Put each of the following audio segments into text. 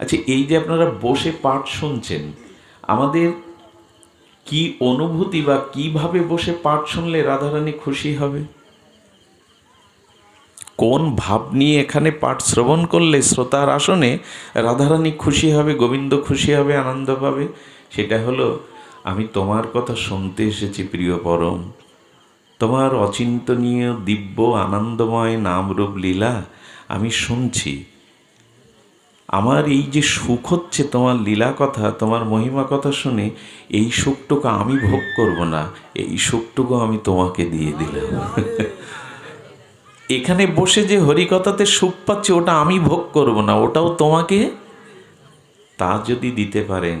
আচ্ছা এই যে আপনারা বসে পাঠ শুনছেন, আমাদের কি অনুভূতি বা কীভাবে বসে পাঠ শুনলে রাধারানী খুশি হবে? কোন ভাব নিয়ে এখানে পাঠ শ্রবণ করলে শ্রোতার আসনে রাধারানী খুশি হবে, গোবিন্দ খুশি হবে, আনন্দ পাবে? সেটা হলো, আমি তোমার কথা শুনতে এসেছি, প্রিয় পরম। তোমার অচিন্তনীয়, দিব্য, আনন্দময়, নামরূপ লীলা আমি শুনছি। আমার এই যে সুখ হচ্ছে, তোমার লীলা কথা, তোমার মহিমা কথা শুনে এই সুখটুকু আমি ভোগ করব না, এই সুখটুকু আমি তোমাকে দিয়ে দিলাম। এখানে বসে যে হরিকথাতে সুখ পাচ্ছি, ওটা আমি ভোগ করব না, ওটাও তোমাকে? তা যদি দিতে পারেন,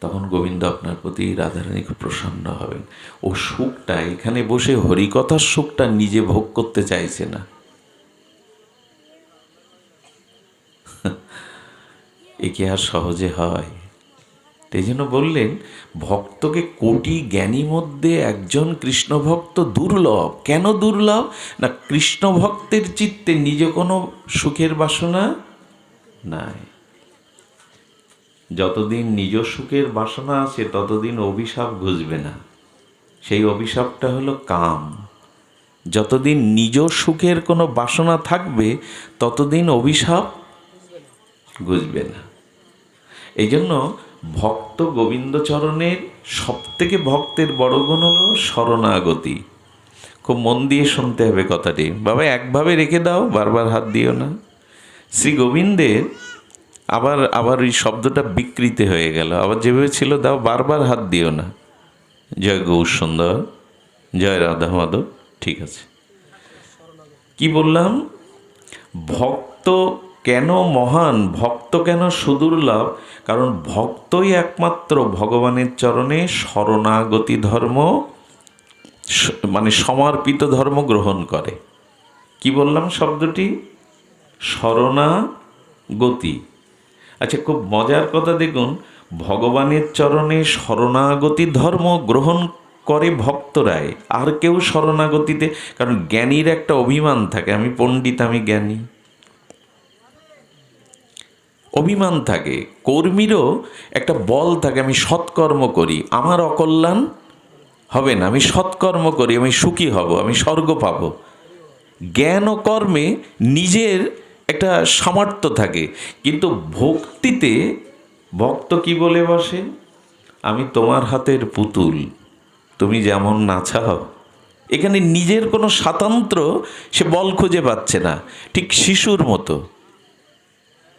তখন গোবিন্দ আপনার প্রতি রাধারানী খুব প্রসন্ন হবেন। ও সুখটা, এখানে বসে হরিকথার সুখটা নিজে ভোগ করতে চাইছে না। একে আর সহজে হয়? এই জন্য বললেন, ভক্তকে কোটি জ্ঞানী মধ্যে একজন কৃষ্ণভক্ত দুর্লভ। কেন দুর্লভ? না কৃষ্ণ ভক্তের চিত্তে নিজে কোনো সুখের বাসনা নাই। যতদিন নিজ সুখের বাসনা আছে, ততদিন অভিশাপ ঘুষবে না। সেই অভিশাপটা হলো কাম। যতদিন নিজ সুখের কোনো বাসনা থাকবে, ততদিন অভিশাপ ঘুষবে না। এই জন্য ভক্ত গোবিন্দচরণের সব থেকে ভক্তের বড় গুণ হলো শরণাগতি। খুব মন দিয়ে শুনতে হবে কথাটি। বাবা, একভাবে রেখে দাও, বারবার হাত দিও না। শ্রী গোবিন্দের আবার আবার ওই শব্দটা বিকৃতি হয়ে গেল। আবার যেভাবে ছিল দাও বারবার হাত দিও না। জয় গৌর সুন্দর, জয় রাধা মাধব, ঠিক আছে। কি বললাম? ভক্ত কেন মহান ভক্ত কেন সুদুর্লভ কারণ ভক্তই একমাত্র ভগবানের চরণে শরণাগতি ধর্ম মানে সমর্পিত ধর্ম গ্রহণ করে। কি বললাম শব্দটি? শরণাগতি। আচ্ছা খুব মজার কথা দেখুন, ভগবানের চরণে শরণাগতি ধর্ম গ্রহণ করে ভক্তরাই, আর কেউ শরণাগতিতে, কারণ জ্ঞানীর একটা অভিমান থাকে, আমি পণ্ডিত, আমি জ্ঞানী। অভিমান থাকে, কর্মীরও একটা বল থাকে, আমি সৎকর্ম করি, আমার অকল্যাণ হবে না, আমি সৎকর্ম করি, আমি সুখী হব, আমি স্বর্গ পাব। জ্ঞান ও কর্মে নিজের একটা সামর্থ্য থাকে, কিন্তু ভক্তিতে ভক্ত কি বলে বসে? আমি তোমার হাতের পুতুল, তুমি যেমন নাচাও। এখানে নিজের কোনো স্বাতন্ত্র সে বল খুঁজে পাচ্ছে না, ঠিক শিশুর মতো।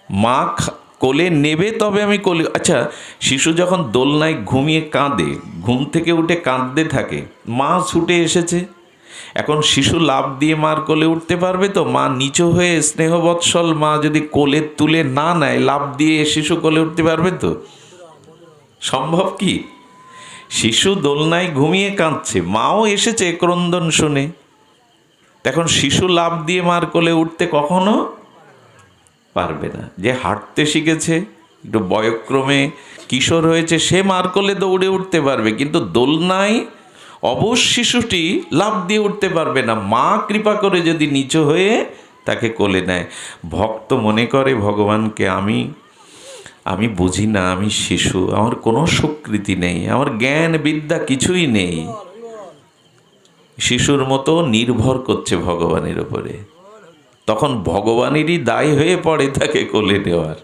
মা কোলে নেবে তবে আমি কোলে আচ্ছা শিশু যখন দোলনায় ঘুমিয়ে কাঁদে, ঘুম থেকে উঠে কাঁদতে থাকে, মা ছুটে এসেছে। এখন শিশু লাভ দিয়ে মার কোলে উঠতে পারবে তো? মা নিচু হয়ে স্নেহবৎসল মা যদি কোলে তুলে না নেয় লাভ দিয়ে শিশু কোলে উঠতে পারবে তো? সম্ভব কি? শিশু দোলনায় ঘুমিয়ে কাঁদছে, মাও এসেছে ক্রন্দন শুনে। এখন শিশু লাভ দিয়ে মার কোলে উঠতে কখনো পারবে না। যে হাঁটতে শিখেছে, একটু বয়ক্রমে কিশোর হয়েছে, সে মার কোলে দৌড়ে উঠতে পারবে। কিন্তু দোলনায় অবশ শিশুটি লাভ দিয়ে উঠতে পারবে না। মা কৃপা করে যদি নিচু হয়ে তাকে কোলে নেয়। ভক্ত মনে করে, ভগবানকে আমি আমি বুঝি না, আমি শিশু। আমার কোনো স্বীকৃতি নেই। আমার জ্ঞান বিদ্যা কিছুই নেই। শিশুর মতো নির্ভর করছে ভগবানের উপরে। তখন ভগবানেরই দায় হয়ে পড়ে তাকে কোলে নেওয়ার।